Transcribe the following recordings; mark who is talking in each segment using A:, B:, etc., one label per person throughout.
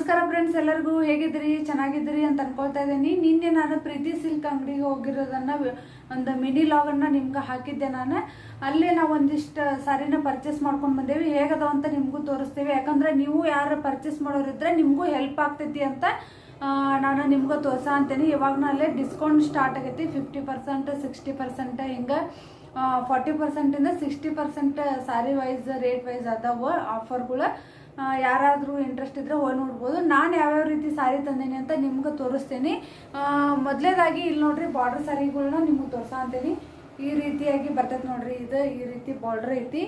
A: ನಮಸ್ಕಾರ ಫ್ರೆಂಡ್ಸ್ ಎಲ್ಲರಿಗೂ ಹೇಗಿದ್ರಿ ಚೆನ್ನಾಗಿದ್ರಿ ಅಂತ ಅನ್ಕೊಳ್ತಾ ಇದ್ದೀನಿ. ನಿನ್ನೆ ನಾನು ಪ್ರೀತಿ ಸಿಲ್ಕ್ ಅಂಗಡಿಗೆ ಹೋಗಿರೋದನ್ನ ಒಂದು ಮಿನಿ ಲಾಗನ್ನ ನಿಮ್ಗೆ ಹಾಕಿದ್ದೆ ನಾನು. ಅಲ್ಲೇ ನಾವು ಒಂದಿಷ್ಟು ಸಾರಿನ ಪರ್ಚೇಸ್ ಮಾಡ್ಕೊಂಡು ಬಂದೇವಿ. ಹೇಗದ ಅಂತ ನಿಮಗೂ ತೋರಿಸ್ತೀವಿ. ಯಾಕಂದ್ರೆ ನೀವು ಯಾರು ಪರ್ಚೇಸ್ ಮಾಡೋರಿದ್ರೆ ನಿಮಗೂ ಹೆಲ್ಪ್ ಆಗ್ತೈತಿ ಅಂತ ನಾನು ನಿಮ್ಗೆ ತೋರ್ಸ ಅಂತೀನಿ. ಇವಾಗ ಅಲ್ಲೇ ಡಿಸ್ಕೌಂಟ್ ಸ್ಟಾರ್ಟ್ ಆಗೈತಿ. ಫಿಫ್ಟಿ ಪರ್ಸೆಂಟ್ ಸಿಕ್ಸ್ಟಿ ಪರ್ಸೆಂಟ್ ಹಿಂಗೆ forty ಪರ್ಸೆಂಟಿಂದ sixty percent sari wise rate wise ಅದಾವ ಆಫರ್ಗಳು ಯಾರಾದರೂ ಇಂಟ್ರೆಸ್ಟ್ ಇದ್ದರೆ ಹೋಗಿ ನೋಡ್ಬೋದು. ನಾನು ಯಾವ್ಯಾವ ರೀತಿ ಸಾರಿ ತಂದೇನೆ ಅಂತ ನಿಮ್ಗೆ ತೋರಿಸ್ತೇನೆ. ಮೊದಲೇದಾಗಿ ಇಲ್ಲಿ ನೋಡ್ರಿ ಬಾರ್ಡರ್ ಸಾರಿಗಳನ್ನ ನಿಮ್ಗೆ ತೋರ್ಸ ಅಂತೀನಿ. ಈ ರೀತಿಯಾಗಿ ಬರ್ತೈತೆ ನೋಡ್ರಿ ಇದು, ಈ ರೀತಿ ಬಾರ್ಡರ್ ಐತಿ.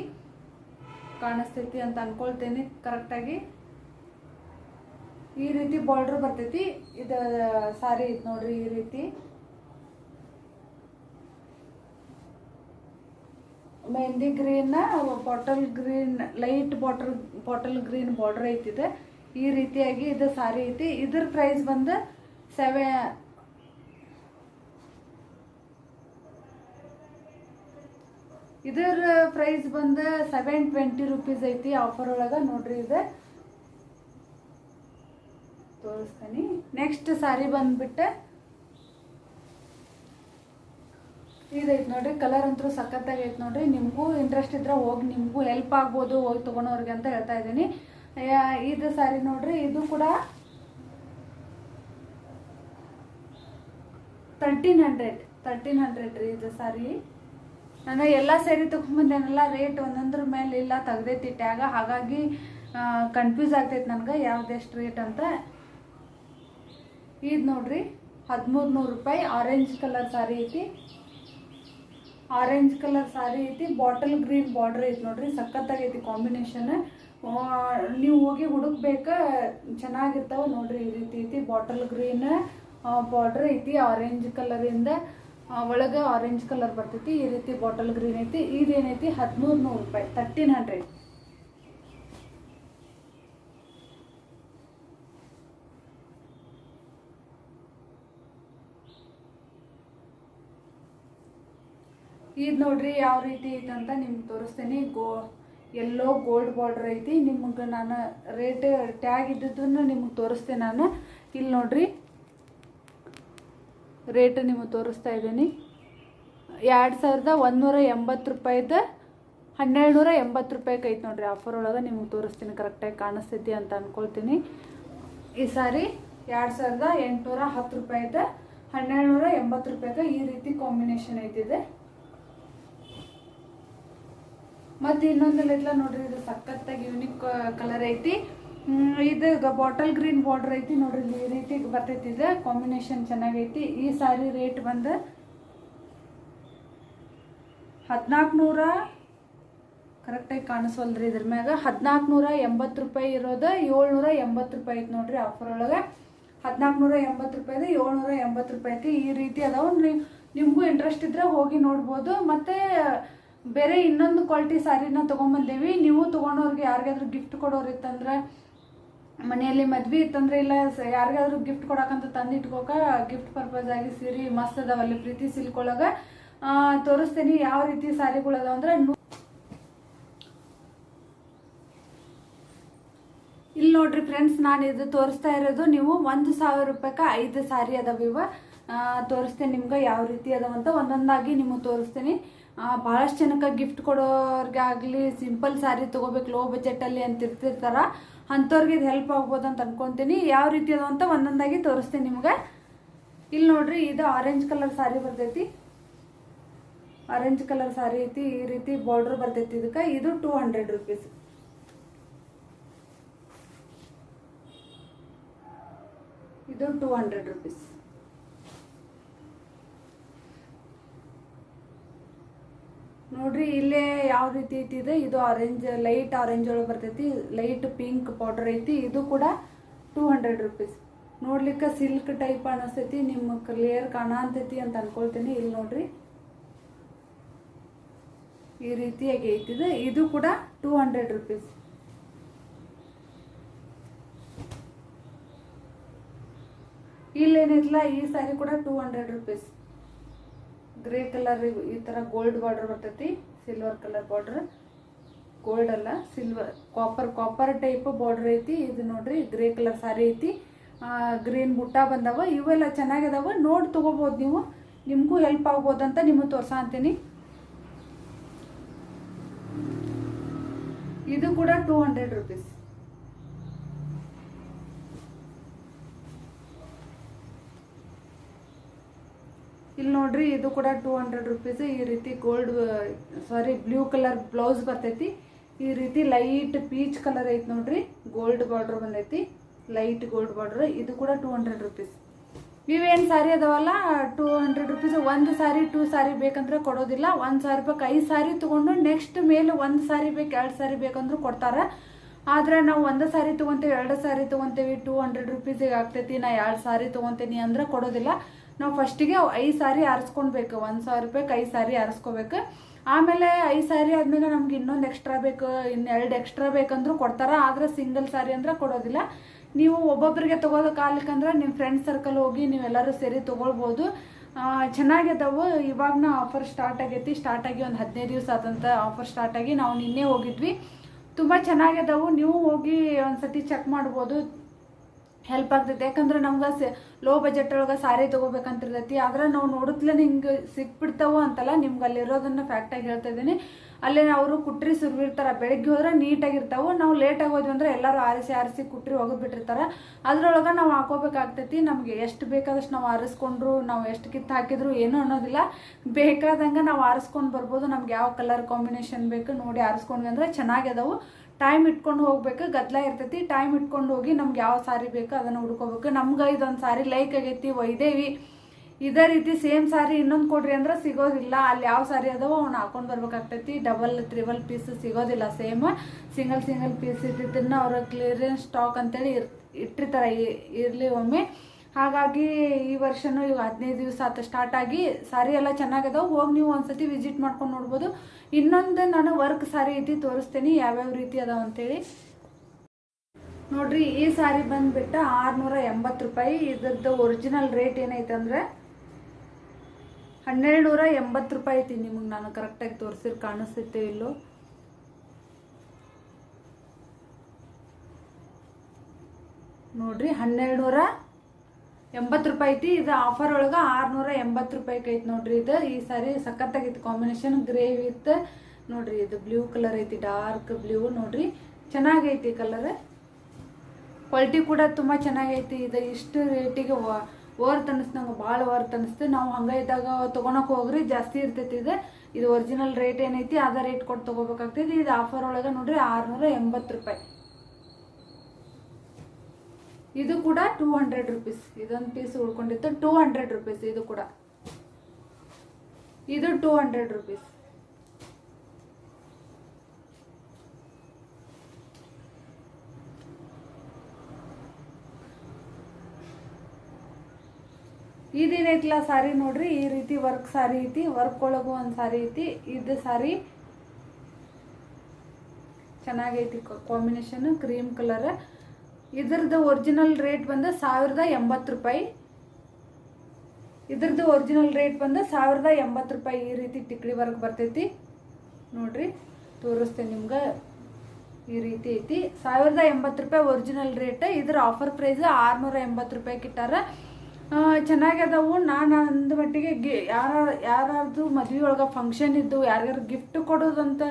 A: ಕಾಣಿಸ್ತೈತಿ ಅಂತ ಅನ್ಕೊಳ್ತೇನೆ ಕರೆಕ್ಟಾಗಿ ಈ ರೀತಿ ಬಾರ್ಡ್ರ್ ಬರ್ತೈತಿ. ಇದು ಸಾರಿ ಐತಿ ನೋಡ್ರಿ ಈ ರೀತಿ. Mehndi green bottle green light bottle bottle green border ಐತಿದೆ ಈ ರೀತಿಯಾಗಿ ಇದು ಸಾರಿ ಐತಿ ಇದ್ರ ಪ್ರೈಸ್ ಬಂದು ಸೆವೆ ಇದರ ಪ್ರೈಸ್ ಬಂದು ಸೆವೆನ್ ಟ್ವೆಂಟಿ ರುಪೀಸ್ ಐತಿ ಆಫರ್ ಒಳಗೆ ನೋಡ್ರಿ ಇದು ತೋರಿಸ್ತೀನಿ ನೆಕ್ಸ್ಟ್ ಸಾರಿ ಬಂದ್ಬಿಟ್ಟು ಇದೈತೆ ನೋಡ್ರಿ ಕಲರ್ ಅಂತೂ ಸಖತ್ತಾಗೈತೆ ನೋಡ್ರಿ. ನಿಮಗೂ ಇಂಟ್ರೆಸ್ಟ್ ಇದ್ರೆ ಹೋಗಿ, ನಿಮಗೂ ಹೆಲ್ಪ್ ಆಗ್ಬೋದು, ಹೋಗಿ ತೊಗೊಳೋರಿಗೆ ಅಂತ ಹೇಳ್ತಾ ಇದ್ದೀನಿ. ಇದು ಸಾರಿ ನೋಡ್ರಿ, ಇದು ಕೂಡ ತರ್ಟೀನ್ ಹಂಡ್ರೆಡ್ ತರ್ಟೀನ್ ಹಂಡ್ರೆಡ್ ರೀ ಇದು ಸಾರಿ. ನಾನು ಎಲ್ಲ ಸೇರಿ ತೊಗೊಂಡ್ಬಂದೇನಲ್ಲ ರೇಟ್ ಒಂದೊಂದ್ರ ಮೇಲೆ ಇಲ್ಲ, ತೆಗ್ದೈತಿ ಟ್ಯಾಗ ಹಾಗಾಗಿ ಕನ್ಫ್ಯೂಸ್ ಆಗ್ತೈತೆ ನನಗೆ ಯಾವ್ದೆಷ್ಟು ರೇಟ್ ಅಂತ. ಇದು ನೋಡ್ರಿ ಹದಿಮೂರು ನೂರು ರೂಪಾಯಿ ಆರೆಂಜ್ ಕಲರ್ ಸಾರಿ ಐತಿ. ಆರೆಂಜ್ ಕಲರ್ ಸಾರಿ ಐತಿ ಬಾಟಲ್ ಗ್ರೀನ್ ಬಾರ್ಡರ್ ಐತಿ ನೋಡ್ರಿ ಸಖತ್ತಾಗೈತಿ ಕಾಂಬಿನೇಷನ್ ನೀವು ಹೋಗಿ ಹುಡುಕ್ಬೇಕ, ಚೆನ್ನಾಗಿರ್ತಾವ ನೋಡ್ರಿ ಈ ರೀತಿ ಐತಿ ಬಾಟಲ್ ಗ್ರೀನ್ ಬಾರ್ಡರ್ ಐತಿ ಆರೆಂಜ್ ಕಲರಿಂದ ಒಳಗೆ ಆರೆಂಜ್ ಕಲರ್ ಬರ್ತೈತಿ, ಈ ರೀತಿ ಬಾಟಲ್ ಗ್ರೀನ್ ಐತಿ, ಇದೇನೈತಿ ಹದಿಮೂರು ನೂರು ರೂಪಾಯಿ ತರ್ಟೀನ್ ಹಂಡ್ರೆಡ್ ಇದು ನೋಡ್ರಿ ಯಾವ ರೀತಿ ಐತೆ ಅಂತ ನಿಮ್ಗೆ ತೋರಿಸ್ತೇನೆ. ಗೋ, ಎಲ್ಲೋ ಗೋಲ್ಡ್ ಬಾರ್ಡ್ರ್ ಐತಿ. ನಿಮ್ಗೆ ನಾನು ರೇಟ್ ಟ್ಯಾಗ್ ಇದ್ದದನ್ನು ನಿಮ್ಗೆ ತೋರಿಸ್ತೇನೆ ನಾನು. ಇಲ್ಲಿ ನೋಡ್ರಿ. ರೇಟ್ ನಿಮಗೆ ತೋರಿಸ್ತಾ ಇದ್ದೀನಿ. ಎರಡು ಸಾವಿರದ ಒಂದೂರ ಎಂಬತ್ತು ರೂಪಾಯಿದ ಹನ್ನೆರಡು ನೂರ ಎಂಬತ್ತು ರೂಪಾಯಿಗೆ ಐತೆ ನೋಡ್ರಿ ಆಫರ್ ಒಳಗೆ ನಿಮ್ಗೆ ತೋರಿಸ್ತೀನಿ. ಕರೆಕ್ಟಾಗಿ ಕಾಣಿಸ್ತೈತಿ ಅಂತ ಅಂದ್ಕೊಳ್ತೀನಿ ಈ ಸಾರಿ ಎರಡು ಸಾವಿರದ ಎಂಟುನೂರ ಹತ್ತು ರೂಪಾಯಿದ ಹನ್ನೆರಡು ನೂರ ಎಂಬತ್ತು ರೂಪಾಯಿಗೆ ಈ ರೀತಿ ಕಾಂಬಿನೇಷನ್ ಐತಿದೆ. ಮತ್ತೆ ಇನ್ನೊಂದೆಲ್ಲ ನೋಡ್ರಿ, ಇದು ಸಖತ್ತಾಗಿ ಯೂನಿಕ್ ಕಲರ್ ಐತಿ. ಇದು ಬಾಟಲ್ ಗ್ರೀನ್ ಬಾರ್ಡರ್ ಐತಿ ನೋಡ್ರಿ ಈ ರೀತಿ ಬರ್ತೈತಿ ಇದು. ಕಾಂಬಿನೇಷನ್ ಚೆನ್ನಾಗೈತಿ. ಈ ಸಾರಿ ರೇಟ್ ಬಂದು ಹದಿನಾಲ್ಕು ಕರೆಕ್ಟಾಗಿ ಕಾಣಿಸ್ವಲ್ರಿ ಇದ್ರ ಮ್ಯಾಗ. ಹದಿನಾಲ್ಕು ನೂರ ಎಂಬತ್ತು ರೂಪಾಯಿ ಇರೋದು, ಏಳ್ನೂರ ಎಂಬತ್ತು ರೂಪಾಯಿ ಐತಿ ನೋಡ್ರಿ ಆಫರ್ ಒಳಗೆ. ಹದಿನಾಲ್ಕು ನೂರ ಎಂಬತ್ತು ರೂಪಾಯಿದು ಏಳ್ನೂರ ಎಂಬತ್ತು ರೂಪಾಯಿ ಐತಿ. ಈ ರೀತಿ ಅದಾವ. ನೀವು ನಿಮಗೂ ಇಂಟ್ರೆಸ್ಟ್ ಇದ್ರೆ ಹೋಗಿ ನೋಡ್ಬೋದು. ಮತ್ತೆ ಬೇರೆ ಇನ್ನೊಂದು ಕ್ವಾಲಿಟಿ ಸ್ಯಾರಿನ ತೊಗೊಂಬಂದೇವಿ. ನೀವು ತೊಗೊಂಡವ್ರಿಗೆ ಯಾರಿಗಾದ್ರೂ ಗಿಫ್ಟ್ ಕೊಡೋರು ಇತ್ತಂದ್ರೆ ಮನೆಯಲ್ಲಿ ಮದ್ವೆ ಇತ್ತಂದ್ರೆ ಇಲ್ಲ ಯಾರಿಗಾದ್ರೂ ಗಿಫ್ಟ್ ಕೊಡಕಂತ ತಂದು ಇಟ್ಕೋಕ ಗಿಫ್ಟ್ ಪರ್ಪಸ್ ಆಗಿ ಸೀರೆ ಮಸ್ತ್ ಅದಾವಲ್ಲಿ ಪ್ರೀತಿ ಸಿಲ್ಕ್ ಒಳಗೆ ತೋರಿಸ್ತೀನಿ ಯಾವ ರೀತಿ ಸ್ಯಾರಿಗಳು ಅದಾವ ಅಂದ್ರೆ ಇಲ್ಲಿ ನೋಡ್ರಿ ಫ್ರೆಂಡ್ಸ್ ನಾನು ಇದು ತೋರಿಸ್ತಾ ಇರೋದು, ನೀವು ಒಂದು ಸಾವಿರ ರೂಪಾಯಿಗೆ ಐದು ಸಾರಿ ಅದಾವ ಇವ. ತೋರಿಸ್ತೇನೆ ನಿಮ್ಗೆ ಯಾವ ರೀತಿ ಅದಾವಂತ ಒಂದೊಂದಾಗಿ ನಿಮಗೆ ತೋರಿಸ್ತೀನಿ. ಭಾಳಷ್ಟು ಜನಕ್ಕೆ ಗಿಫ್ಟ್ ಕೊಡೋರಿಗೆ ಆಗಲಿ ಸಿಂಪಲ್ ಸ್ಯಾರಿ ತೊಗೋಬೇಕು ಲೋ ಬಜೆಟಲ್ಲಿ ಅಂತ ಇರ್ತಿರ್ತಾರ ಅಂಥವ್ರಿಗೆ ಇದು ಹೆಲ್ಪ್ ಆಗ್ಬೋದು ಅಂತ ಅಂದ್ಕೊತೀನಿ ಯಾವ ರೀತಿ ಅಂತ ಒಂದೊಂದಾಗಿ ತೋರಿಸ್ತೀನಿ ನಿಮಗೆ. ಇಲ್ಲಿ ನೋಡ್ರಿ, ಇದು ಆರೆಂಜ್ ಕಲರ್ ಸ್ಯಾರಿ ಬರ್ತೈತಿ. ಆರೆಂಜ್ ಕಲರ್ ಸ್ಯಾರಿ ಐತಿ, ಈ ರೀತಿ ಬಾರ್ಡರ್ ಬರ್ತೈತಿ ಇದಕ್ಕೆ. ಇದು ಟೂ ಹಂಡ್ರೆಡ್ ರುಪೀಸ್ ಇದು ಟೂ ಹಂಡ್ರೆಡ್ ರುಪೀಸ್ ನೋಡ್ರಿ, ಇಲ್ಲೇ ಯಾವ ರೀತಿ ಐತಿ ಇದು ಇದು ಆರೆಂಜ್ ಲೈಟ್ ಆರೆಂಜ್ ಒಳಗೆ ಬರ್ತೈತಿ. ಲೈಟ್ ಪಿಂಕ್ ಪೌಡರ್ ಐತಿ. ಇದು ಕೂಡ ಟೂ ಹಂಡ್ರೆಡ್ ರುಪೀಸ್ ನೋಡ್ಲಿಕ್ಕೆ ಸಿಲ್ಕ್ ಟೈಪ್ ಅನಿಸ್ತೈತಿ. ನಿಮ್ಮ ಕ್ಲಿಯರ್ ಕಾಣಂತೈತಿ ಅಂತ ಅನ್ಕೊಳ್ತೀನಿ. ಇಲ್ಲಿ ನೋಡ್ರಿ. ಈ ರೀತಿಯಾಗಿ ಐತಿದೆ. ಇದು ಕೂಡ ಟೂ ಹಂಡ್ರೆಡ್ ರುಪೀಸ್ ಇಲ್ಲೇನಿಲ್ಲ ಈ ಸ್ಯಾರಿ ಕೂಡ two hundred rupees grey colour ಈ ಥರ ಗೋಲ್ಡ್ ಬಾರ್ಡರ್ ಬರ್ತೈತಿ ಸಿಲ್ವರ್ ಕಲರ್ ಬಾರ್ಡರ್ ಗೋಲ್ಡ್ ಅಲ್ಲ silver copper copper type border ಐತಿ, ಇದು ನೋಡ್ರಿ ಗ್ರೇ ಕಲರ್ ಸಾರಿ ಐತಿ. ಗ್ರೀನ್ ಬುಟ್ಟ ಬಂದವ, ಇವೆಲ್ಲ ಚೆನ್ನಾಗಿದಾವ ನೋಡಿ ತಗೋಬೋದು ನೀವು. ನಿಮಗೂ ಹೆಲ್ಪ್ ಆಗ್ಬೋದಂತ ನಿಮಗೆ ತೋರ್ಸ ಅಂತೀನಿ. ಇದು ಕೂಡ ಟೂ ಹಂಡ್ರೆಡ್ ರುಪೀಸ್ ಇಲ್ಲಿ ನೋಡ್ರಿ ಇದು ಕೂಡ ಟೂ ಹಂಡ್ರೆಡ್ ರುಪೀಸ್ ಈ ರೀತಿ gold sari blue colour blouse ಬರ್ತೈತಿ. ಈ ರೀತಿ ಲೈಟ್ ಪೀಚ್ ಕಲರ್ ಐತಿ ನೋಡ್ರಿ ಗೋಲ್ಡ್ ಬಾರ್ಡರ್ ಬಂದೈತಿ. ಲೈಟ್ ಗೋಲ್ಡ್ ಬಾರ್ಡರ್ ಇದು ಕೂಡ ಟೂ ಹಂಡ್ರೆಡ್ ರುಪೀಸ್ ಇವೇನು ಸಾರಿ ಅದಾವಲ್ಲ ಟೂ ಹಂಡ್ರೆಡ್ ರುಪೀಸ್ ಒಂದು ಸಾರಿ ಟೂ ಸಾರಿ ಬೇಕಂದ್ರೆ ಕೊಡೋದಿಲ್ಲ. ಒಂದು ಸಾವಿರ ರೂಪಾಯಿ ಐದು ಸಾರಿ ತೊಗೊಂಡು ನೆಕ್ಸ್ಟ್ ಮೇಲೆ ಒಂದು ಸಾರಿ ಬೇಕು, ಎರಡು ಸಾರಿ ಬೇಕಂದ್ರೂ ಕೊಡ್ತಾರೆ. ಆದ್ರೆ ನಾವು ಒಂದು ಸಾರಿ ತೊಗೊಂತೀವಿ, ಎರಡು ಸಾರಿ ತೊಗೊಂತೀವಿ ಟೂ ಹಂಡ್ರೆಡ್ ರುಪೀಸಿಗೆ ಆಗ್ತೈತಿ. ನಾ ಎರಡು ಸಾರಿ ತೊಗೊತೀನಿ ಅಂದ್ರೆ ಕೊಡೋದಿಲ್ಲ. ನಾವು ಫಸ್ಟಿಗೆ ಐದು ಸಾರಿ ಆರಿಸ್ಕೊಳ್ಬೇಕು ಒಂದು ಸಾವಿರ ರೂಪಾಯಿಗೆ ಐದು ಸಾರಿ ಆರಿಸ್ಕೋಬೇಕು. ಆಮೇಲೆ ಐದು ಸಾರಿ ಆದಮೇಲೆ ನಮ್ಗೆ ಇನ್ನೊಂದು ಎಕ್ಸ್ಟ್ರಾ ಬೇಕು ಇನ್ನೆರಡು ಎಕ್ಸ್ಟ್ರಾ ಬೇಕಂದ್ರೂ ಕೊಡ್ತಾರೆ ಆದ್ರೆ ಸಿಂಗಲ್ ಸಾರಿ ಅಂದ್ರೆ ಕೊಡೋದಿಲ್ಲ. ನೀವು ಒಬ್ಬೊಬ್ಬರಿಗೆ ತೊಗೋದಕ್ಕಾಗ್ಲಿಕ್ಕಂದ್ರೆ ನಿಮ್ಮ ಫ್ರೆಂಡ್ ಸರ್ಕಲ್ ಹೋಗಿ ನೀವೆಲ್ಲರೂ ಸೇರಿ ತೊಗೊಳ್ಬೋದು. ಆ, ಇವಾಗ ಇವಾಗನ ಆಫರ್ ಸ್ಟಾರ್ಟ್ ಆಗೈತಿ. ಸ್ಟಾರ್ಟ್ ಆಗಿ ಒಂದು ಹದಿನೈದು ದಿವಸ ಆದಂಥ ಆಫರ್ ಸ್ಟಾರ್ಟ್ ಆಗಿ ನಾವು ನಿನ್ನೆ ಹೋಗಿದ್ವಿ. ತುಂಬ ಚೆನ್ನಾಗಿದ್ದಾವೆ ನೀವು ಹೋಗಿ ಒಂದು ಸತಿ ಚೆಕ್ ಮಾಡ್ಬೋದು. ಹೆಲ್ಪ್ ಆಗ್ತೈತೆ. ಯಾಕಂದ್ರೆ ನಮ್ಗೆ ಲೋ ಬಜೆಟ್ ಒಳಗೆ ಸಾರಿ ತೊಗೋಬೇಕಂತಿರ್ತೈತಿ. ಆದ್ರೆ ನಾವು ನೋಡುತ್ತಲೇ ಹಿಂಗೆ ಸಿಕ್ಬಿಡ್ತಾವೋ ಅಂತಲ್ಲ ನಿಮ್ಗೆ ಅಲ್ಲಿರೋದನ್ನ ಫ್ಯಾಕ್ಟಾಗಿ ಹೇಳ್ತಾ ಇದ್ದೀನಿ. ಅಲ್ಲೇ ಅವರು ಕುಟ್ರಿ ಸುರ್ವಿರ್ತಾರ. ಬೆಳಗ್ಗೆ ಹೋದ್ರೆ ನೀಟಾಗಿರ್ತಾವೆ. ನಾವು ಲೇಟಾಗಿ ಹೋದ್ವಿ ಅಂದ್ರೆ ಎಲ್ಲರೂ ಆರಿಸಿ ಆರಿಸಿ ಕುಟ್ರಿ ಒಗೆದ್ಬಿಟ್ಟಿರ್ತಾರೆ ಅದರೊಳಗೆ ನಾವು ಹಾಕೋಬೇಕಾಗ್ತೈತಿ. ನಮಗೆ ಎಷ್ಟು ಬೇಕಾದಷ್ಟು ನಾವು ಆರಿಸ್ಕೊಂಡ್ರು, ನಾವು ಎಷ್ಟು ಕಿತ್ತು ಹಾಕಿದ್ರು ಏನೂ ಅನ್ನೋದಿಲ್ಲ. ಬೇಕಾದಂಗೆ ನಾವು ಆರಿಸ್ಕೊಂಡು ಬರ್ಬೋದು. ನಮ್ಗೆ ಯಾವ ಕಲರ್ ಕಾಂಬಿನೇಷನ್ ಬೇಕು ನೋಡಿ ಆರಿಸ್ಕೊಂಡ್ವಿ ಅಂದ್ರೆ ಚೆನ್ನಾಗಿದಾವು ಟೈಮ್ ಇಟ್ಕೊಂಡು ಹೋಗ್ಬೇಕು, ಗದ್ದಲ ಇರ್ತೈತಿ. ಟೈಮ್ ಇಟ್ಕೊಂಡು ಹೋಗಿ ನಮ್ಗೆ ಯಾವ ಸಾರಿ ಬೇಕು ಅದನ್ನು ಹುಡ್ಕೋಬೇಕು. ನಮ್ಗೆ ಇದೊಂದು ಸಾರಿ ಲೈಕ್ ಆಗೈತಿ, ಒಯ್ದೇವಿ. ಇದೇ ರೀತಿ ಸೇಮ್ ಸಾರಿ ಇನ್ನೊಂದು ಕೊಡ್ರಿ ಅಂದ್ರೆ ಸಿಗೋದಿಲ್ಲ. ಅಲ್ಲಿ ಯಾವ ಸಾರಿ ಅದಾವೋ ಅವ್ನು ಹಾಕೊಂಡು ಬರ್ಬೇಕಾಗ್ತೈತಿ. ಡಬಲ್ ತ್ರಿಬಲ್ ಪೀಸ್ ಸಿಗೋದಿಲ್ಲ ಸೇಮ್ ಸಿಂಗಲ್ ಸಿಂಗಲ್ ಪೀಸ್ ಇದ್ದಿದ್ದನ್ನು ಅವ್ರ ಕ್ಲಿಯರೆನ್ಸ್ ಸ್ಟಾಕ್ ಅಂತೇಳಿ ಇರ್ ಇಟ್ಟಿರ್ತಾರೆ ಇರಲಿ ಇರ್ಲಿ ಒಮ್ಮೆ. ಹಾಗಾಗಿ ಈ ವರ್ಷನೂ ಇವಾಗ ಹದಿನೈದು ದಿವಸ ಆತ ಸ್ಟಾರ್ಟ್ ಆಗಿ ಸಾರಿ ಎಲ್ಲ ಚೆನ್ನಾಗಿದಾವೆ. ಹೋಗಿ ನೀವು ಒಂದ್ಸತಿ ವಿಸಿಟ್ ಮಾಡ್ಕೊಂಡು ನೋಡ್ಬೋದು. ಇನ್ನೊಂದು ನಾನು ವರ್ಕ್ ಸಾರಿ ಐತಿ ತೋರಿಸ್ತೀನಿ. ಯಾವ್ಯಾವ ರೀತಿ ಅದಾವ ಅಂತೇಳಿ. ನೋಡ್ರಿ, ಈ ಸಾರಿ ಬಂದ್ಬಿಟ್ಟು ಆರುನೂರ ಎಂಬತ್ತು ರೂಪಾಯಿ. ಇದ್ರದ್ದು ಒರಿಜಿನಲ್ ರೇಟ್ ಏನೈತೆ ಅಂದ್ರೆ ಹನ್ನೆರಡು ನೂರ ಎಂಬತ್ತು ರೂಪಾಯಿ ಐತಿ. ನಿಮಗೆ ನಾನು ಕರೆಕ್ಟಾಗಿ ತೋರಿಸಿರ್, ಕಾಣಿಸುತ್ತೆ ಇಲ್ಲೋ? ನೋಡ್ರಿ ಹನ್ನೆರಡು ನೂರ ಎಂಬತ್ತು ರೂಪಾಯಿ ಐತಿ. ಇದು ಆಫರ್ ಒಳಗೆ ಆರುನೂರ ಎಂಬತ್ತು ರೂಪಾಯಿಗೆ ಐತಿ ನೋಡ್ರಿ ಇದು. ಈ ಸಾರಿ ಸಖತ್ತಾಗಿತ್ತು ಕಾಂಬಿನೇಷನ್ ಗ್ರೇ ವಿತ್ ನೋಡ್ರಿ ಇದು. ಬ್ಲೂ ಕಲರ್ ಐತಿ. ಡಾರ್ಕ್ ಬ್ಲೂ ನೋಡ್ರಿ. ಚೆನ್ನಾಗೈತಿ ಕಲರ್ ಕ್ವಾಲಿಟಿ ಕೂಡ ತುಂಬ ಚೆನ್ನಾಗೈತಿ ಇದು ಇಷ್ಟು ರೇಟಿಗೆ ವರ್ತ್ ಅನಿಸ್ತು ನಂಗೆ. ಭಾಳ ವರ್ತ್ ಅನಿಸ್ತು. ನಾವು ಹಂಗೆ ಇದ್ದಾಗ ತೊಗೊಳಕ್ ಹೋಗ್ರಿ. ಜಾಸ್ತಿ ಇರ್ತೈತಿ ಇದು. ಇದು ಒರಿಜಿನಲ್ ರೇಟ್ ಏನೈತಿ, ಅದೇ ರೇಟ್ ಕೊಟ್ಟು ತೊಗೋಬೇಕಾಗ್ತೈತಿ. ಇದು ಆಫರ್ ಒಳಗೆ ನೋಡ್ರಿ ಆರುನೂರ ಎಂಬತ್ತು ರೂಪಾಯಿ. ಇದು ಕೂಡ ಟೂ ಹಂಡ್ರೆಡ್ ರುಪೀಸ್ ಇದೊಂದು ಪೀಸ್ ಉಳ್ಕೊಂಡಿತ್ತು ಟೂ ಹಂಡ್ರೆಡ್ ರುಪೀಸ್ ಇದು ಕೂಡ. ಇದು ಟೂ ಹಂಡ್ರೆಡ್ ರುಪೀಸ್ ಇದೇನೈತಿಲ್ಲ ಸಾರಿ ನೋಡ್ರಿ, ಈ ರೀತಿ ವರ್ಕ್ ಸಾರಿ ಐತಿ ವರ್ಕ್ ಒಳಗೂ ಒಂದು ಸಾರಿ ಐತಿ, ಇದು ಸಾರಿ ಚೆನ್ನಾಗೈತಿ ಕಾಂಬಿನೇಷನ್ ಕ್ರೀಮ್ ಕಲರ್ ಇದ್ರದ್ದು ಒರಿಜಿನಲ್ ರೇಟ್ ಬಂದು ಸಾವಿರದ ಎಂಬತ್ತು ರೂಪಾಯಿ. ಇದ್ರದ್ದು ಒರಿಜಿನಲ್ ರೇಟ್ ಬಂದು ಸಾವಿರದ ಎಂಬತ್ತು ರೂಪಾಯಿ ಈ ರೀತಿ ಟಿಕ್ಳಿ ವರ್ಕ್ ಬರ್ತೈತಿ. ನೋಡ್ರಿ, ತೋರಿಸ್ತೇನೆ ನಿಮ್ಗೆ. ಈ ರೀತಿ ಐತಿ. ಸಾವಿರದ ಎಂಬತ್ತು ರೂಪಾಯಿ ಒರಿಜಿನಲ್ ರೇಟ್ ಇದ್ರ ಆಫರ್ ಪ್ರೈಸ್ ಆರುನೂರ ಎಂಬತ್ತು ರೂಪಾಯಿಗೆ ಇಟ್ಟಾರ ಚೆನ್ನಾಗ್ಯದವು. ನಾನು ಅಂದ ಮಟ್ಟಿಗೆ ಗಿ ಯಾರು ಯಾರಾದ್ರು ಮದುವೆ ಒಳಗೆ ಫಂಕ್ಷನ್ ಇದ್ದು ಯಾರ್ಯಾರು ಗಿಫ್ಟ್ ಕೊಡೋದಂತ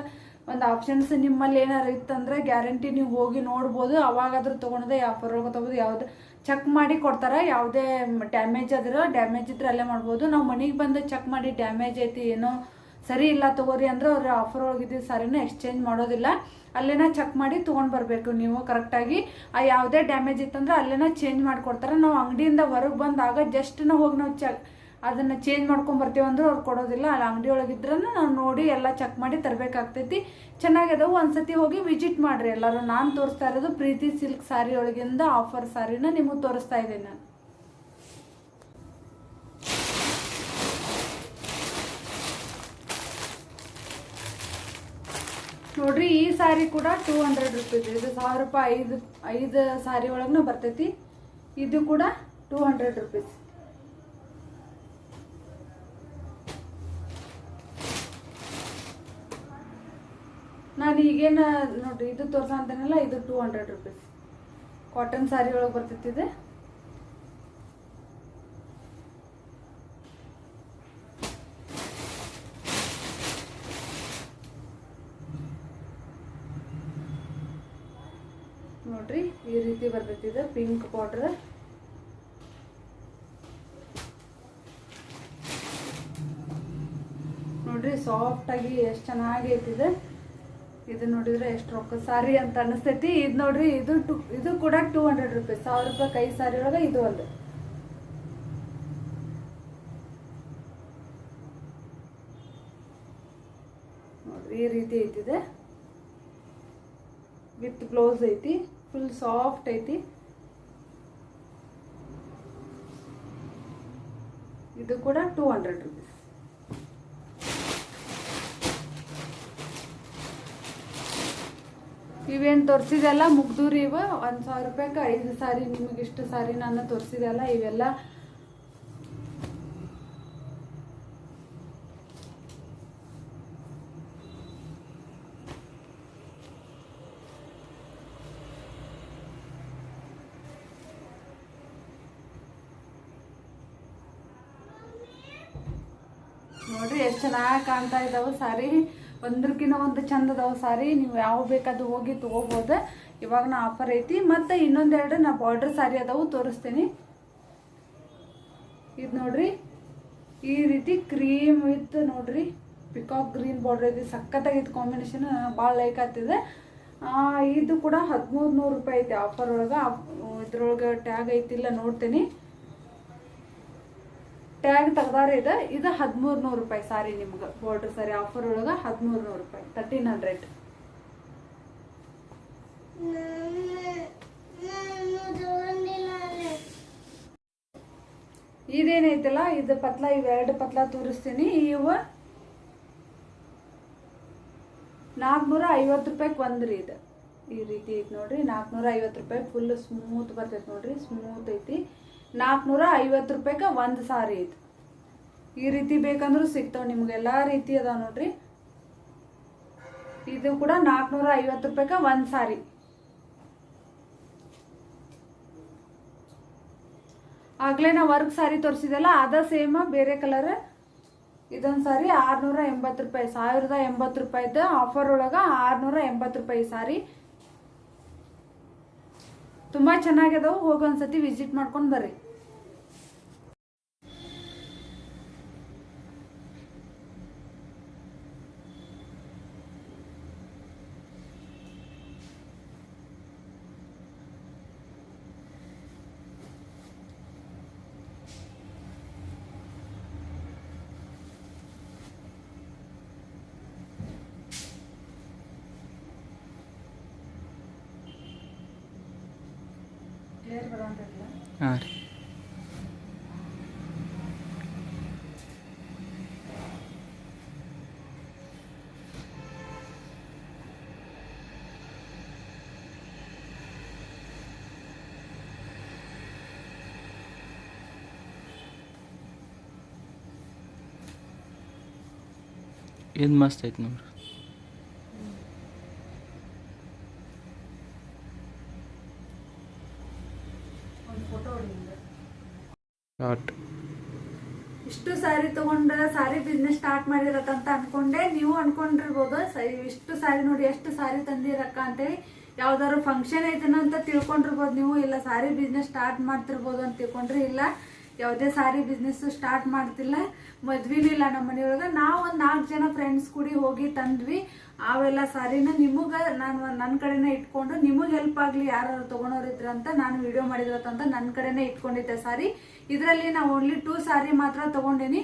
A: ಒಂದು ಆಪ್ಷನ್ಸ್ ನಿಮ್ಮಲ್ಲಿ ಏನಾರು ಇತ್ತಂದ್ರೆ ಗ್ಯಾರಂಟಿ ನೀವು ಹೋಗಿ ನೋಡ್ಬೋದು, ಅವಾಗಾದ್ರೂ ತೊಗೊಂಡ್ರೆ ಆಫರ್ ಒಳಗೆ ತೊಗೋದು ಯಾವ್ದು ಚೆಕ್ ಮಾಡಿ ಕೊಡ್ತಾರೆ, ಯಾವುದೇ ಡ್ಯಾಮೇಜ್ ಆದ್ರೆ ಡ್ಯಾಮೇಜ್ ಇದ್ರೆ ಅಲ್ಲೇ ಮಾಡ್ಬೋದು. ನಾವು ಮನೆಗೆ ಬಂದು ಚೆಕ್ ಮಾಡಿ ಡ್ಯಾಮೇಜ್ ಐತಿ, ಏನೋ ಸರಿ ಇಲ್ಲ ತಗೋರಿ ಅಂದ್ರೆ ಅವ್ರ ಆಫರ್ ಒಳಗಿದ್ದ ಸಾರಿನ ಎಕ್ಸ್ಚೇಂಜ್ ಮಾಡೋದಿಲ್ಲ. ಅಲ್ಲೇನ ಚೆಕ್ ಮಾಡಿ ತೊಗೊಂಡು ಬರಬೇಕು ನೀವು ಕರೆಕ್ಟಾಗಿ ಆ ಯಾವುದೇ ಡ್ಯಾಮೇಜ್ ಇತ್ತಂದ್ರೆ ಅಲ್ಲೇನ ಚೇಂಜ್ ಮಾಡಿಕೊಡ್ತಾರೆ. ನಾವು ಅಂಗಡಿಯಿಂದ ಹೊರಗೆ ಬಂದಾಗ ಜಸ್ಟ್ ನಾವು ಹೋಗಿ ನಾವು ಚೆಕ್ ಅದನ್ನು ಚೇಂಜ್ ಅಂದರೂ ಅಂದ್ರೆ ಅವ್ರು ಕೊಡೋದಿಲ್ಲ. ಅಲ್ಲಿ ಅಂಗಡಿ ಒಳಗಿದ್ರೂ ನಾವು ನೋಡಿ ಎಲ್ಲ ಚೆಕ್ ಮಾಡಿ ತರಬೇಕಾಗ್ತೈತಿ. ಚೆನ್ನಾಗಿದಾವು ಒಂದ್ಸತಿ ಹೋಗಿ ವಿಸಿಟ್ ಮಾಡಿರಿ ಎಲ್ಲರೂ. ನಾನು ತೋರಿಸ್ತಾ ಇರೋದು ಪ್ರೀತಿ ಸಿಲ್ಕ್ ಸ್ಯಾರಿ ಒಳಗಿಂದ ಆಫರ್ ಸ್ಯಾರಿನ ನಿಮಗೆ ತೋರಿಸ್ತಾ ಇದ್ದೀನಿ ನಾನು. ನೋಡ್ರಿ, ಈ ಸಾರಿ ಕೂಡ ಟೂ ಹಂಡ್ರೆಡ್ ರುಪೀಸ್ ಇದು ಸಾವಿರ ರೂಪಾಯಿ ಐದು ಐದು ಸಾರಿ ಒಳಗೂ ಬರ್ತೈತಿ. ಇದು ಕೂಡ ಟೂ ಹಂಡ್ರೆಡ್ ರುಪೀಸ್ ನಾನು ಈಗೇನು ನೋಡ್ರಿ ಇದು ತೋರ್ಸ ಅಂತೇನಲ್ಲ, ಇದು two hundred rupees cotton sari ಒಳಗೆ ಬರ್ತೈತಿ ಇದು ನೋಡ್ರಿ ಈ ರೀತಿ ಬರ್ತಿದೆ ಪಿಂಕ್ ಬಾರ್ಡರ್ ನೋಡ್ರಿ ಸಾಫ್ಟ್ ಆಗಿ ಎಷ್ಟು ಚೆನ್ನಾಗಿ ಐತಿದೆ ಇದು ನೋಡಿದ್ರೆ ಎಷ್ಟು ರೊಕ್ಕ ಸಾರಿ ಅಂತ ಅನಿಸ್ತೈತಿ. ಇದು ನೋಡ್ರಿ, ಇದು ಟು, ಇದು ಕೂಡ ಟೂ ಹಂಡ್ರೆಡ್ ರುಪೀಸ್ ಸಾವಿರ ರೂಪಾಯಿ ಕೈ ಸಾರಿ ಒಳಗೆ ಇದು ಒಂದು ನೋಡ್ರಿ, ಈ ರೀತಿ ಐತಿದೆ. ವಿತ್ ಬ್ಲೌಸ್ ಐತಿ, ಫುಲ್ ಸಾಫ್ಟ್ ಐತಿ. ಇದು ಕೂಡ ಟೂ ಹಂಡ್ರೆಡ್ ರುಪೀಸ್ ಇವೇನು ತೋರಿಸಿದೆಲ್ಲ ಮುಗ್ದೂರಿ ಇವ. ಒಂದು ಸಾವಿರ ರೂಪಾಯಿಗೆ ಐದು ಸಾರಿ, ನಿಮಗೆ ಇಷ್ಟು ಸಾರಿ ನಾನು ತೋರಿಸಿದೆಲ್ಲ ಇವೆಲ್ಲ. ನೋಡ್ರಿ ಎಷ್ಟು ಚೆನ್ನಾಗಿ ಕಾಣ್ತಾ ಇದಾವೆ ಸಾರಿ. ಒಂದ್ರಕಿನ್ನ ಒಂದು ಚಂದ ಅದಾವ ಸಾರಿ, ನೀವು ಯಾವ ಬೇಕಾದ್ರೂ ಹೋಗಿ ತಗೋಬೋದು. ಇವಾಗ ನಾ ಆಫರ್ ಐತಿ, ಮತ್ತು ಇನ್ನೊಂದೆರಡು ನಾ ಬಾರ್ಡರ್ ಸಾರಿ ಅದಾವು ತೋರಿಸ್ತೀನಿ. ಇದು ನೋಡ್ರಿ, ಈ ರೀತಿ ಕ್ರೀಮ್ ವಿತ್ ನೋಡ್ರಿ ಪಿಕಾಕ್ ಗ್ರೀನ್ ಬಾರ್ಡರ್ ಐತಿ ಇದು ಕಾಂಬಿನೇಷನ್ ಭಾಳ ಲೈಕ್ ಆಗ್ತಿದೆ. ಇದು ಕೂಡ ಹದಿಮೂರು ನೂರು ರೂಪಾಯಿ ಐತಿ ಆಫರ್ ಒಳಗೆ. ಇದ್ರೊಳಗೆ ಟ್ಯಾಗ್ ಐತಿಲ್ಲ, ನೋಡ್ತೀನಿ. ಟ್ಯಾಗ್ ತೆಗ್ದಾರ ಇದೆ. ಇದು ಹದಿಮೂರು ನೂರು ರೂಪಾಯಿ ಸಾರಿ ನಿಮ್ಗೆ. ಬಾರ್ಡರ್ ಸಾರಿ ಆಫರ್ ಒಳಗೆ ಹದಿಮೂರು ನೂರು ರೂಪಾಯಿ. ತರ್ಟೀನ್ ಹಂಡ್ರೆಡ್ ಇದೇನೈತಲ್ಲ? ಇದು ಪತ್ಲ ಇವೆರಡು ಪತ್ಲ ತೋರಿಸ್ತೀನಿ. ಇವು ನಾಲ್ಕುನೂರ ಐವತ್ತು ರೂಪಾಯಿಗೆ ಒಂದ್ರಿ ಇದು. ಈ ರೀತಿ ಐತಿ ನೋಡ್ರಿ. ನಾಲ್ಕುನೂರ ಐವತ್ತು ರೂಪಾಯಿ ಫುಲ್ ಸ್ಮೂತ್ ಬರ್ತೈತೆ ನೋಡ್ರಿ. ಸ್ಮೂತ್ ಐತಿ. ನಾಲ್ಕುನೂರ ಐವತ್ತು ರೂಪಾಯಿಗೆ ಒಂದು ಸಾರಿ ಐತೆ ಈ ರೀತಿ ಬೇಕಂದ್ರೂ ಸಿಗ್ತಾವೆ ನಿಮ್ಗೆ ಎಲ್ಲ ರೀತಿ ಅದಾವೆ ನೋಡ್ರಿ. ಇದು ಕೂಡ ನಾಲ್ಕುನೂರ ಐವತ್ತು ರೂಪಾಯಿಗೆ ಒಂದು ಸಾರಿ. ಆಗಲೇ ನಾವು ವರ್ಕ್ ಸಾರಿ ತೋರಿಸಿದೆಲ್ಲ, ಅದ ಸೇಮ್ ಬೇರೆ ಕಲರ್. ಇದೊಂದು ಸಾರಿ ಆರುನೂರ ಎಂಬತ್ತು ರೂಪಾಯಿ, ಸಾವಿರದ ಎಂಬತ್ತು ರೂಪಾಯಿದ ಆಫರ್ ಒಳಗೆ ಆರುನೂರ ಎಂಬತ್ತು ರೂಪಾಯಿ ಸಾರಿ. ತುಂಬ ಚೆನ್ನಾಗಿದಾವೆ ಹೋಗಿ ಒಂದ್ಸತಿ ವಿಸಿಟ್ ಮಾಡ್ಕೊಂಡು ಬರ್ರಿ ಕ್ಲಿಯರ್ ಬರೋಂಗಿಲ್ಲ
B: ಹಾಂ ರೀ ಇದು ಮಸ್ತ್ ಐತಿ ನೋಡ್ರಿ
A: ಒಂದು ಫೋಟೋ ಹೊಡಿಲಿಲ್ಲ
B: ಶಾರ್ಟ್
A: ಇಷ್ಟು ಸ್ಯಾರಿ ತಗೊಂಡ ಸ್ಯಾರಿ ಬಿಸ್ನೆಸ್ ಸ್ಟಾರ್ಟ್ ಮಾಡಿರತ್ತಂತ ಅನ್ಕೊಂಡೆ. ನೀವು ಅನ್ಕೊಂಡಿರ್ಬೋದು ಇಷ್ಟು ಸ್ಯಾರಿ ನೋಡಿ, ಎಷ್ಟು ಸ್ಯಾರಿ ತಂದಿರಕ್ಕ ಅಂತೇಳಿ. ಯಾವ್ದಾದ್ರು ಫಂಕ್ಷನ್ ಐತನ ಅಂತ ತಿಳ್ಕೊಂಡಿರ್ಬೋದು ನೀವು. ಇಲ್ಲ, ಸಾರಿ ಬಿಸ್ನೆಸ್ ಸ್ಟಾರ್ಟ್ ಮಾಡ್ತಿರ್ಬೋದು ಅಂತ ತಿಳ್ಕೊಂಡ್ರಿ ಇಲ್ಲ. ಯಾವುದೇ ಸಾರಿ ಬಿಸ್ನೆಸ್ ಸ್ಟಾರ್ಟ್ ಮಾಡ್ತಿಲ್ಲ. ಮದ್ವಿನೂ ಇಲ್ಲ ನಮ್ಮ ಮನೆಯೊಳಗೆ. ನಾವು ಒಂದು ನಾಲ್ಕು ಜನ ಫ್ರೆಂಡ್ಸ್ ಕೂಡಿ ಹೋಗಿ ತಂದ್ವಿ. ಅವೆಲ್ಲ ಸಾರಿನ ನಿಮಗೆ ನಾನು ನನ್ನ ಕಡೆನೇ ಇಟ್ಕೊಂಡು, ನಿಮಗೆ ಹೆಲ್ಪ್ ಆಗಲಿ ಯಾರು ತೊಗೊಳೋರು ಇದ್ರ ಅಂತ ನಾನು ವಿಡಿಯೋ ಮಾಡಿದ್ರತ್ತಂತ ನನ್ನ ಕಡೆನೇ ಇಟ್ಕೊಂಡಿದ್ದೆ ಸಾರಿ. ಇದರಲ್ಲಿ ನಾವು ಓನ್ಲಿ ಟೂ ಸಾರಿ ಮಾತ್ರ ತಗೊಂಡೇನಿ.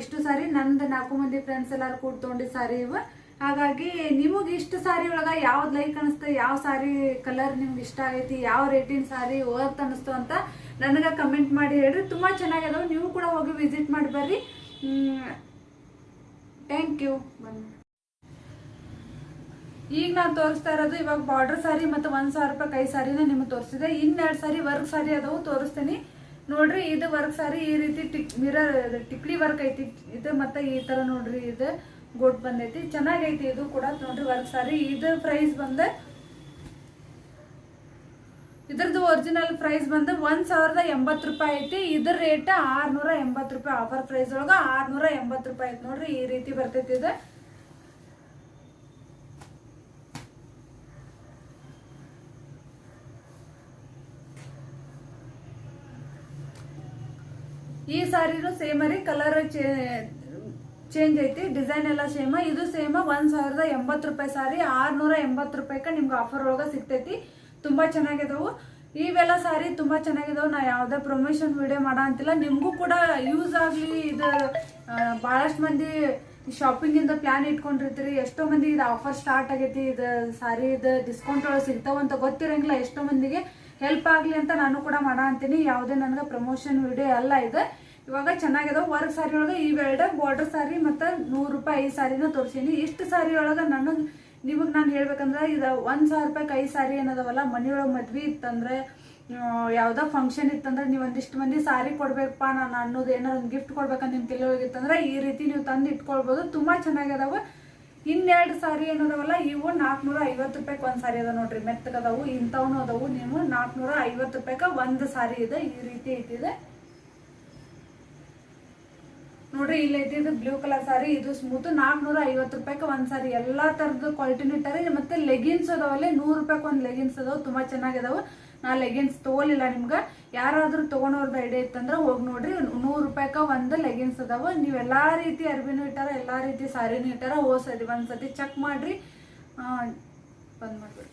A: ಇಷ್ಟು ಸಾರಿ ನಂದು ನಾಲ್ಕು ಮಂದಿ ಫ್ರೆಂಡ್ಸ್ ಎಲ್ಲರೂ ಕೂಡ ತೊಗೊಂಡಿ ಸಾರಿ ಇವು. ಹಾಗಾಗಿ ನಿಮಗೆ ಇಷ್ಟು ಸಾರಿ ಒಳಗ ಯಾವ್ದು ಲೈಕ್ ಅನಿಸ್ತು, ಯಾವ ಸಾರಿ ಕಲರ್ ನಿಮ್ಗೆ ಇಷ್ಟ ಆಗೈತಿ, ಯಾವ ರೇಟಿನ ಸಾರಿ ವರ್ತ್ ಅನಿಸ್ತು ಅಂತ ನನಗೆ ಕಮೆಂಟ್ ಮಾಡಿ ಹೇಳ್ರಿ. ತುಂಬ ಚೆನ್ನಾಗಿದಾವೆ ನೀವು ಕೂಡ ಹೋಗಿ ವಿಸಿಟ್ ಮಾಡಿ ಬರ್ರಿ. ಥ್ಯಾಂಕ್ ಯು ಬನ್ನಿ. ಈಗ ನಾನು ತೋರಿಸ್ತಾ ಇರೋದು ಇವಾಗ ಬಾರ್ಡರ್ ಸಾರಿ ಮತ್ತು ಒಂದು ಸಾವಿರ ರೂಪಾಯಿ ಕೈ ಸಾರಿನ ನಿಮಗೆ ತೋರಿಸಿದೆ. ಇನ್ನೆರಡು ಸಾರಿ ವರ್ಕ್ ಸಾರಿ ಅದಾವು, ತೋರಿಸ್ತೀನಿ. ನೋಡ್ರಿ ಇದು ವರ್ಕ್ ಸಾರಿ ಈ ರೀತಿ ಟಿಕ್ ಮಿರರ್ ಟಿಕ್ಲಿ ವರ್ಕ್ ಐತಿ, ಇದು ಮತ್ತೆ ಈ ತರ ನೋಡ್ರಿ ಇದು ಗೋಟ್ ಬಂದೈತಿ. ಚೆನ್ನಾಗೈತಿ ಇದು ಕೂಡ ನೋಡ್ರಿ ವರ್ಕ್ ಸಾರಿ. ಇದು ಪ್ರೈಸ್ ಬಂದ ಇದ್ರದ್ದು ಒರಿಜಿನಲ್ ಪ್ರೈಸ್ ಬಂದು ಒಂದ್ ಸಾವಿರದ ಎಂಬತ್ತು ರೂಪಾಯಿ ಐತಿ. ಇದ್ರ ರೇಟ್ ಆರ್ನೂರ ಎಂಬತ್ತು ರೂಪಾಯಿ ಆಫರ್ ಪ್ರೈಸ್ ಒಳಗ ಆರ್ನೂರ ಎಂಬತ್ತು ರೂಪಾಯಿ ಐತಿ ನೋಡ್ರಿ. ಈ ರೀತಿ ಬರ್ತೈತಿ ಇದು. ಈ ಸಾರಿನೂ ಸೇಮ್ ರೀ ಕಲರ್ ಚೇಂಜ್ ಐತಿ ಡಿಸೈನ್ ಎಲ್ಲ ಸೇಮ ಇದು ಸೇಮ ಒಂದ್ ಸಾವಿರದ ಎಂಬತ್ತು ರೂಪಾಯಿ ಸಾರಿ, ಆರ್ನೂರ ಎಂಬತ್ತು ರೂಪಾಯಿಕ ನಿಮ್ಗೆ ಆಫರ್ ಒಳಗೆ ಸಿಗ್ತೈತಿ. ತುಂಬಾ ಚೆನ್ನಾಗಿದಾವು. ಇವೆಲ್ಲ ಸಾರಿ ತುಂಬಾ ಚೆನ್ನಾಗಿದಾವು. ನಾ ಯಾವ್ದೇ ಪ್ರಮೋಷನ್ ವಿಡಿಯೋ ಮಾಡ ಅಂತಿಲ್ಲ. ನಿಮ್ಗೂ ಕೂಡ ಯೂಸ್ ಆಗ್ಲಿ, ಇದು ಬಹಳಷ್ಟು ಮಂದಿ ಶಾಪಿಂಗ್ ಇಂದ ಪ್ಲಾನ್ ಇಟ್ಕೊಂಡಿರ್ತೀರಿ. ಎಷ್ಟೋ ಮಂದಿ ಇದು ಆಫರ್ ಸ್ಟಾರ್ಟ್ ಆಗೈತಿ. ಇದು ಸಾರಿ, ಇದು ಡಿಸ್ಕೌಂಟ್ ಒಳಗೆ ಸಿಗ್ತಾವ ಅಂತ ಗೊತ್ತಿರಂಗಿಲ್ಲ. ಎಷ್ಟೋ ಮಂದಿಗೆ ಹೆಲ್ಪ್ ಆಗ್ಲಿ ಅಂತ ನಾನು ಕೂಡ ಮಾಡೋ ಅಂತೀನಿ. ಯಾವುದೇ ನನಗೆ ಪ್ರಮೋಷನ್ ವಿಡಿಯೋ ಅಲ್ಲ ಇದು. ಇವಾಗ ಚೆನ್ನಾಗಿದೆ. ವರ್ಕ್ ಸಾರಿ ಒಳಗೆ ಇವೆರಡು ಬಾರ್ಡರ್ ಸಾರಿ ಮತ್ತು ನೂರು ರೂಪಾಯಿ ಐದು ಸಾರಿನ ತೋರಿಸೀನಿ. ಇಷ್ಟು ಸಾರಿ ಒಳಗೆ ನನಗೆ ನಿಮಗೆ ನಾನು ಹೇಳ್ಬೇಕಂದ್ರೆ ಇದು ಒಂದು ಸಾವಿರ ರೂಪಾಯಿ ಐದು ಸಾರಿ ಏನದವಲ್ಲ ಮನೆಯೊಳಗೆ ಮದ್ವೆ ಇತ್ತಂದ್ರೆ ಯಾವುದೋ ಫಂಕ್ಷನ್ ಇತ್ತಂದ್ರೆ ನೀವು ಒಂದಿಷ್ಟು ಮಂದಿ ಸಾರಿ ಕೊಡಬೇಕಪ್ಪ ನಾನು ಅನ್ನೋದು ಏನಾರು ಒಂದು ಗಿಫ್ಟ್ ಕೊಡ್ಬೇಕಂತ ನಿಮ್ಮ ತಿಳಿಯೋಗಿತ್ತಂದ್ರೆ ಈ ರೀತಿ ನೀವು ತಂದು ಇಟ್ಕೊಳ್ಬೋದು. ತುಂಬ ಚೆನ್ನಾಗಿದಾವೆ ಇನ್ನೆರಡು ಸಾರಿ ಏನದವಲ್ಲ ಇವು ನಾಲ್ಕುನೂರ ಐವತ್ತು ರೂಪಾಯಿಗೆ ಒಂದು ಸಾರಿ ಅದ ನೋಡ್ರಿ. ಮೆತ್ತಗದವು ಇಂಥವೂ ಅದಾವು. ನೀವು ನಾಲ್ಕುನೂರ ಐವತ್ತು ರೂಪಾಯಿಗೆ ಒಂದು ಸಾರಿ ಇದೆ. ಈ ರೀತಿ ಐತಿದೆ ನೋಡ್ರಿ, ಇಲ್ಲಿ ಐತಿ ಇದು ಬ್ಲೂ ಕಲರ್ ಸಾರಿ ಇದು ಸ್ಮೂತ್ ನಾಲ್ಕುನೂರ ಐವತ್ತು ರೂಪಾಯಿಗೆ ಒಂದ್ ಸಾರಿ ಎಲ್ಲಾ ತರದ ಕ್ವಾಲಿಟಿನೂ ಇಟ್ಟಾರೆ. ಮತ್ತೆ ಲೆಗಿನ್ಸ್ ಅದಾವಲ್ಲಿ ನೂರು ರೂಪಾಯಿಗೆ ಒಂದು ಲೆಗಿನ್ಸ್ ಅದಾವ. ತುಂಬಾ ಚೆನ್ನಾಗಿದಾವ. ನಾ ಲೆಗಿನ್ಸ್ ತಗೋಲಿಲ್ಲ ನಿಮ್ಗೆ. ಯಾರಾದ್ರೂ ತಗೊಂಡವ್ರದ್ದು ಐಡಿಯಾ ಇತ್ತಂದ್ರೆ ಹೋಗಿ ನೋಡ್ರಿ. ನೂರು ರೂಪಾಯಿಗೆ ಒಂದು ಲೆಗಿನ್ಸ್ ಅದಾವ. ನೀವು ಎಲ್ಲಾ ರೀತಿ ಅರ್ಬಿನೂ ಇಟ್ಟಾರ, ಎಲ್ಲಾ ರೀತಿ ಸಾರಿನೂ ಇಟ್ಟಾರ. ಹೋದ್ ಸರಿ ಒಂದ್ಸತಿ ಚೆಕ್ ಮಾಡ್ರಿ. ಬಂದ್ ಮಾಡ್ಬಿಡ್ರಿ.